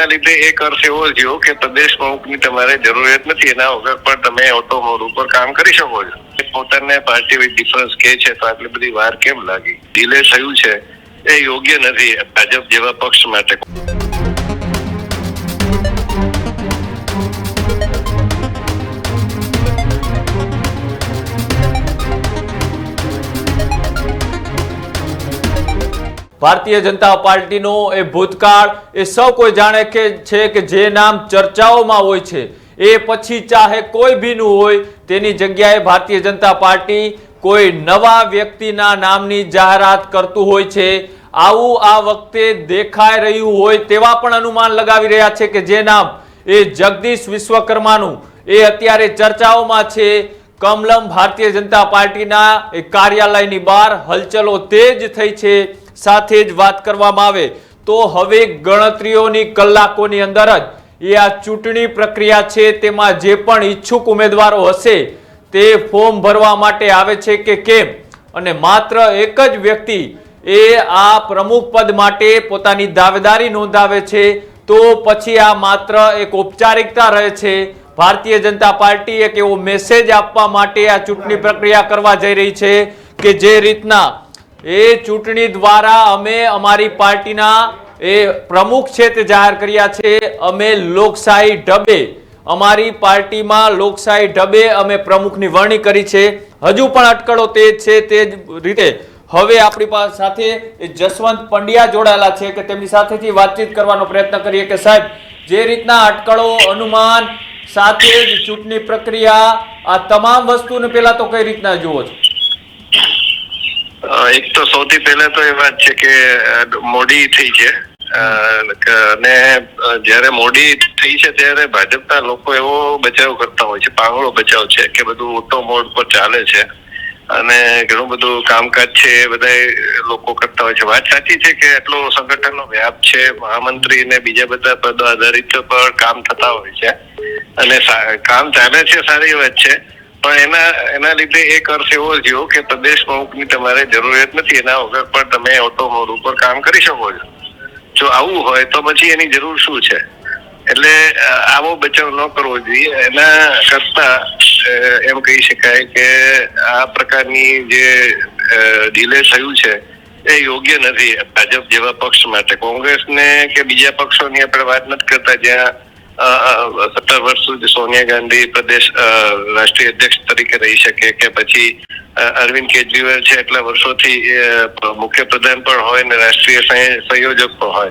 એના લીધે એક અર્થ એવો થયો કે પ્રદેશ પ્રમુખની તમારે જરૂરિયાત નથી, એના વગર પણ તમે ઓટો મોડ ઉપર કામ કરી શકો છો. પોતાને પાર્ટી વિથ ડિફરન્સ કે છે, તો આટલી બધી વાર કેમ લાગી? ડિલે થયું છે. એ યોગ્ય નથી. ભાજપ જેવા પક્ષ માટે. ભારતીય જનતા પાર્ટીનો એ ભૂતકાળ એ સૌ કોઈ જાણે કે છે કે જે નામ ચર્ચાઓમાં હોય છે, એ પછી ચાહે કોઈ ભીનું હોય, તેની જગ્યાએ ભારતીય જનતા પાર્ટી કોઈ નવા વ્યક્તિના નામની જાહેરાત કરતું હોય છે, આવું આ વખતે દેખાઈ રહ્યું હોય તેવા પણ અનુમાન લગાવી રહ્યા છે કે જે નામ એ જગદીશ વિશ્વકર્માનું એ અત્યારે ચર્ચાઓમાં છે. કમલમ ભારતીય જનતા પાર્ટીના એ કાર્યાલયની બહાર હલચલો તેજ થઈ છે. સાથે જ વાત કરવામાં આવે, તો હવે ગણતરીઓની કલાકોની અંદર જ એ આ ચૂંટણી પ્રક્રિયા છે તેમાં જે પણ ઈચ્છુક ઉમેદવારો હશે, તે ફોર્મ ભરવા માટે આવે છે કે કેમ? અને માત્ર એક જ વ્યક્તિ એ આ પ્રમુખ પદ માટે પોતાની દાવેદારી નોંધાવે છે, તો પછી આ માત્ર એક ઔપચારિકતા રહે છે. ભારતીય જનતા પાર્ટી એક એવો મેસેજ આપવા માટે આ ચૂંટણી પ્રક્રિયા કરવા જઈ રહી છે કે જે રીતના એ ચૂંટણી દ્વારા અમે અમારી પાર્ટીના એ પ્રમુખ છે તે જાહેર કર્યા છે. અમે લોકશાહી ઢબે, અમારી પાર્ટીમાં લોકશાહી ઢબે અમે પ્રમુખની વરણી કરી છે. હજુ પણ અટકળો તે છે તે જ રીતે. હવે આપણી પાસે સાથે જસવંત પંડ્યા જોડાયેલા છે કે તેમની સાથેથી વાતચીત કરવાનો પ્રયત્ન કરીએ કે સાહેબ, જે રીતના અટકળો અનુમાન સાથે જ ચૂંટણી પ્રક્રિયા આ તમામ વસ્તુને પહેલા તો કઈ રીતના જુઓ છો? એક તો સૌથી પહેલા તો એ વાત છે કે મોડી થઈ છે. અને જ્યારે મોડી થઈ છે ત્યારે ભાજપના લોકો એવો બચાવ કરતા હોય છે પાંગળો બચાવ છે કે બધું ઓટો મોડ પર ચાલે છે. અને ઘણું બધું કામકાજ છે એ બધા લોકો કરતા હોય છે. વાત સાચી છે કે એટલો સંગઠનનો વ્યાપ છે, મહામંત્રી ને બીજા બધા પદો આધારિત પર કામ થતા હોય છે. અને કામ ચાલે છે સારી વાત છે. પણ એના એના લીધે એક અર્થ એવો થયો કે પ્રદેશ પ્રમુખની તમારે જરૂરિયાત નથી, એના વગર પણ તમે ઓટો મોડ ઉપર કામ કરી શકો છો. જો આવું હોય તો પછી એની જરૂર શું છે? એટલે આવો બચાવ ન કરવો જોઈએ. એના કરતા એમ કહી શકાય કે આ પ્રકારની જે ડીલે થયું છે, એ યોગ્ય નથી. ભાજપ જેવા પક્ષ માટે. કોંગ્રેસને કે બીજા પક્ષોની આપણે વાત નથી કરતા જ્યાં સત્તર વર્ષ સુધી સોનિયા ગાંધી પ્રદેશ રાષ્ટ્રીય અધ્યક્ષ તરીકે રહી શકે કે પછી અરવિંદ કેજરીવાલ છે એટલા વર્ષોથી મુખ્ય પ્રધાન પણ હોય ને રાષ્ટ્રીય સંય- સંયોજક પણ હોય.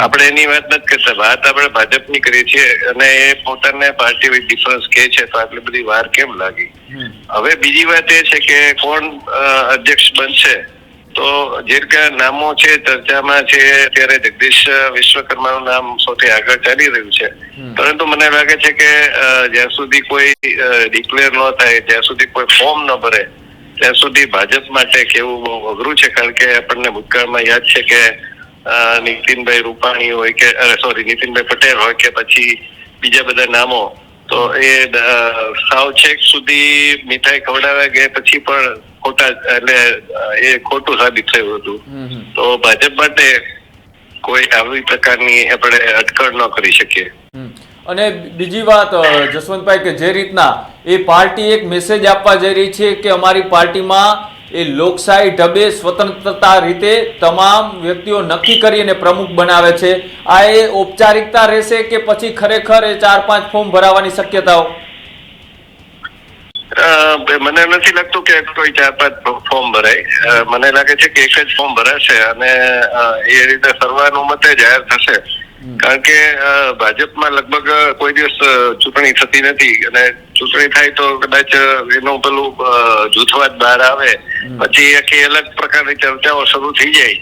આપણે એની વાત નથી કરતા. વાત આપણે ભાજપની કરીએ છીએ અને એ પોતાને પાર્ટી વિથ ડિફરન્સ કે છે તો આટલી બધી વાર કેમ લાગી? હવે બીજી વાત એ છે કે કોણ અધ્યક્ષ બનશે? તો જે રીતે નામો છે ચર્ચામાં છે ત્યારે જગદીશ વિશ્વકર્માનું નામ સૌથી આગળ ચાલી રહ્યું છે. પરંતુ મને લાગે છે કે જ્યાં સુધી કોઈ ડિક્લેર ન થાય જ્યાં સુધી કોઈ ફોર્મ ન ભરે ત્યાં સુધી ભાજપ માટે કેવું બહુ અઘરું છે? કારણ કે આપણને ભૂતકાળમાં યાદ છે કે નીતિનભાઈ રૂપાણી હોય કે સોરી નીતિનભાઈ પટેલ હોય કે પછી બીજા બધા નામો તો એ સાવ છેક સુધી મીઠાઈ ખવડાવ્યા ગયા પછી પણ ખોટા એટલે એ ખોટું સાબિત થયું હતું. તો ભાજપ માટે કોઈ આવી પ્રકારની આપણે અટકળ ન કરી શકીએ. અને બીજી વાત જસવંતભાઈ કે જે રીતના એ પાર્ટી એક મેસેજ આપવા જઈ રહી છે કે અમારી પાર્ટીમાં એ લોકશાહી ઢબે સ્વતંત્રતા રીતે તમામ વ્યક્તિઓ નક્કી કરી અને પ્રમુખ બનાવે છે. આ એ ઔપચારિકતા રહેશે કે પછી ખરેખર એ ચાર પાંચ ફોર્મ ભરાવાની શક્યતાઓ? મને નથી લાગતું કે કોઈ ચાર પાંચ ફોર્મ ભરાય. મને લાગે છે કે એક જ ફોર્મ ભરાશે અને એ રીતે સર્વાનુમતે જાહેર થશે. કારણ કે ભાજપમાં લગભગ કોઈ દિવસ ચૂંટણી થતી નથી અને ચૂંટણી થાય તો કદાચ એનું પેલું જૂથવાદ બહાર આવે. પછી આખી અલગ પ્રકારની ચર્ચાઓ શરૂ થઈ જાય.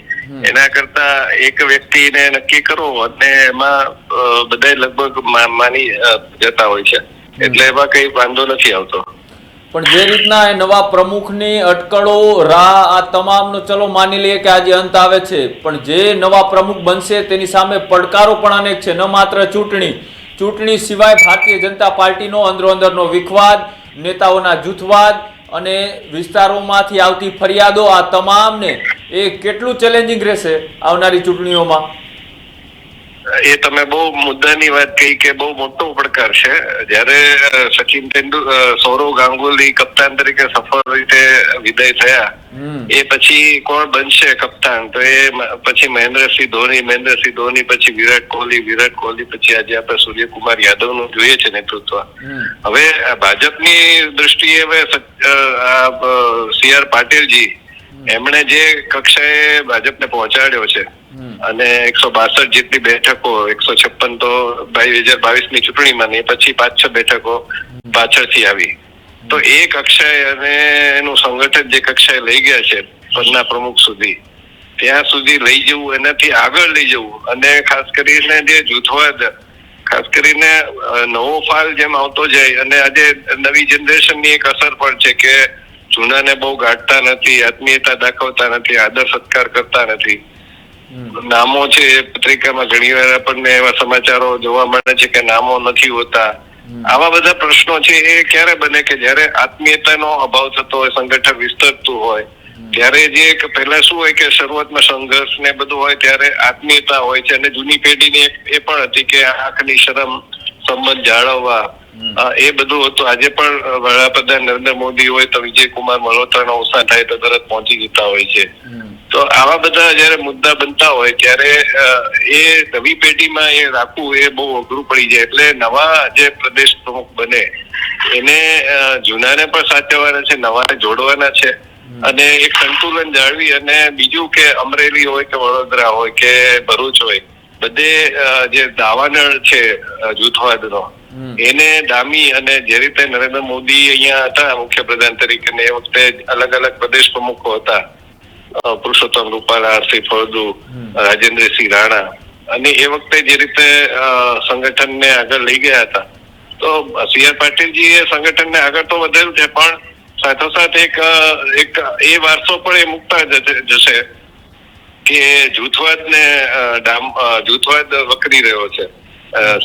એના કરતા એક વ્યક્તિને નક્કી કરો અને એમાં બધા લગભગ માની જતા હોય છે. એટલે એમાં કઈ વાંધો નથી આવતો. પણ જે રીતના એ નવા પ્રમુખની અટકળો રાહ આ તમામનો ચલો માની લઈએ કે આજે અંત આવે છે. પણ જે નવા પ્રમુખ બનશે તેની સામે પડકારો પણ અનેક છે. ન માત્ર ચૂંટણી ચૂંટણી સિવાય ભારતીય જનતા પાર્ટીનો અંદરો અંદરનો વિખવાદ, નેતાઓના જૂથવાદ અને વિસ્તારોમાંથી આવતી ફરિયાદો આ તમામને એ કેટલું ચેલેન્જિંગ રહેશે આવનારી ચૂંટણીઓમાં? એ તમે બહુ મુદ્દાની વાત કહી કે બહુ મોટો પડકાર છે. જ્યારે સચિન તેંડુલ સૌરવ ગાંગુલી કપ્તાન તરીકે સફળ રીતે વિદાય થયા એ પછી કોણ બનશે કપ્તાન? તો એ પછી મહેન્દ્રસિંહ ધોની મહેન્દ્રસિંહ ધોની પછી વિરાટ કોહલી વિરાટ કોહલી પછી આજે આપણે સૂર્યકુમાર યાદવનું જોઈએ છે નેતૃત્વ. હવે ભાજપની દ્રષ્ટિએ હવે સી આર પાટીલજી એમણે જે કક્ષાએ ભાજપને પહોંચાડ્યો છે અને એકસો બાસઠ જેટલી બેઠકો એકસો છપ્પન તો બે હજાર બાવીસની ચૂંટણીમાં ને પછી પાંચ છ બેઠકો પાછળથી આવી. તો એ કક્ષાએ અને એનું સંગઠન જે કક્ષાએ લઈ ગયા છે પદના પ્રમુખ સુધી ત્યાં સુધી લઈ જવું એનાથી આગળ લઈ જવું. અને ખાસ કરીને જે જૂથવાદ ખાસ કરીને નવો ફાલ જેમ આવતો જાય અને આજે નવી જનરેશનની એક અસર પણ છે કે જૂનાને બહુ ગાંઠતા નથી આત્મીયતા દાખવતા નથી આદર સત્કાર કરતા નથી. નામો છે એ પત્રિકામાં ઘણી વાર આપણને એવા સમાચારો જોવા મળે છે કે નામો નથી હોતા. આવા બધા પ્રશ્નો છે એ ક્યારે બને કે જ્યારે આત્મીયતાનો અભાવ થતો હોય સંગઠન વિસ્તરતું હોય ત્યારે જે એક પહેલા શું હોય કે શરૂઆતમાં સંઘર્ષ ને બધું હોય ત્યારે આત્મીયતા હોય છે અને જૂની પેઢીની એ પણ હતી કે આંખની શરમ સંબંધ જાળવવા એ બધું હતું. આજે પણ વડાપ્રધાન નરેન્દ્ર મોદી હોય તો વિજય કુમાર મલ્હોત્રાનો અવસાન થાય તો તરત પહોંચી જતા હોય છે. તો આવા બધા જયારે મુદ્દા બનતા હોય ત્યારે એ નવી પેઢીમાં એ રાખવું એ બહુ અઘરું પડી જાય. એટલે નવા જે પ્રદેશ પ્રમુખ બને એને જૂનાને પણ સાચવવાના છે નવાને જોડવાના છે. અને એક સંતુલન જાળવી અને બીજું કે અમરેલી હોય કે વડોદરા હોય કે ભરૂચ હોય બધે જે દાવાનળ છે જૂથવાદનો એને ડામી અને જે રીતે નરેન્દ્ર મોદી અહીંયા હતા મુખ્યપ્રધાન તરીકે ને એ વખતે અલગ અલગ પ્રદેશ પ્રમુખો હતા પુરુષોત્તમ રૂપાલા આરસી ફળદુ રાજેન્દ્રસિંહ રાણા અને એ વખતે જે રીતે સંગઠનને આગળ લઈ ગયા હતા. તો સી આર પાટીલજી એ સંગઠનને આગળ તો વધેલું છે પણ સાથોસાથ એક એક એ વારસો પણ એ મુકતા જશે કે જૂથવાદ ને ડામ જૂથવાદ વકરી રહ્યો છે.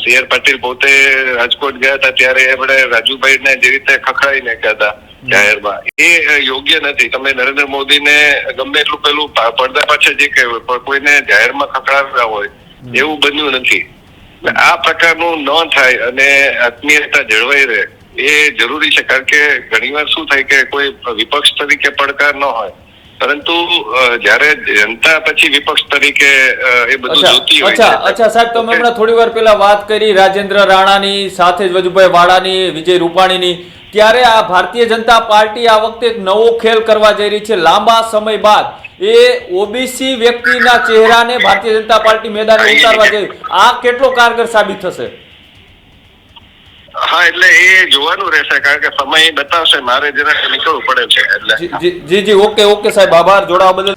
સી આર પાટીલ પોતે રાજકોટ ગયા હતા ત્યારે એમણે રાજુભાઈ ને જે રીતે ખખડાઈ નાખ્યા હતા જાહેરમાં. એ યોગ્ય નથી. તમે નરેન્દ્ર મોદીને ગમે એટલું પેલું પડદા પાછળ જે કહેવાય પણ કોઈને જાહેરમાં ખખડાવતા હોય એવું બન્યું નથી. આ પ્રકારનું ન થાય અને આત્મીયતા જળવાઈ રહે એ જરૂરી છે. કારણ કે ઘણીવાર શું થાય કે કોઈ વિપક્ષ તરીકે પડકાર ન હોય પરંતુ જ્યારે જનતા પછી વિપક્ષ તરીકે એ બધું જોતી હોય અચ્છા અચ્છા સાહેબ તમે હમણાં થોડી વાર પહેલા વાત કરી રાજેન્દ્ર રાણાની સાથે જ વજુભાઈ વાળાની વિજય રૂપાણીની. ત્યારે આ ભારતીય જનતા પાર્ટી આ વખતે એક નવો ખેલ કરવા જઈ રહી છે. લાંબા સમય બાદ એ ઓબીસી વ્યક્તિના ચહેરાને ભારતીય જનતા પાર્ટી મેદાને ઉતારવા જઈ. આ કેટલો કારગર સાબિત થશે? હા, એટલે એ જોવાનું રહેશે, કારણ કે સમય બતાવશે, મારે જરાક નીકળવું પડે છે, એટલે. જી જી ઓકે ઓકે સાહેબ, આભાર, જોડાવા બદલ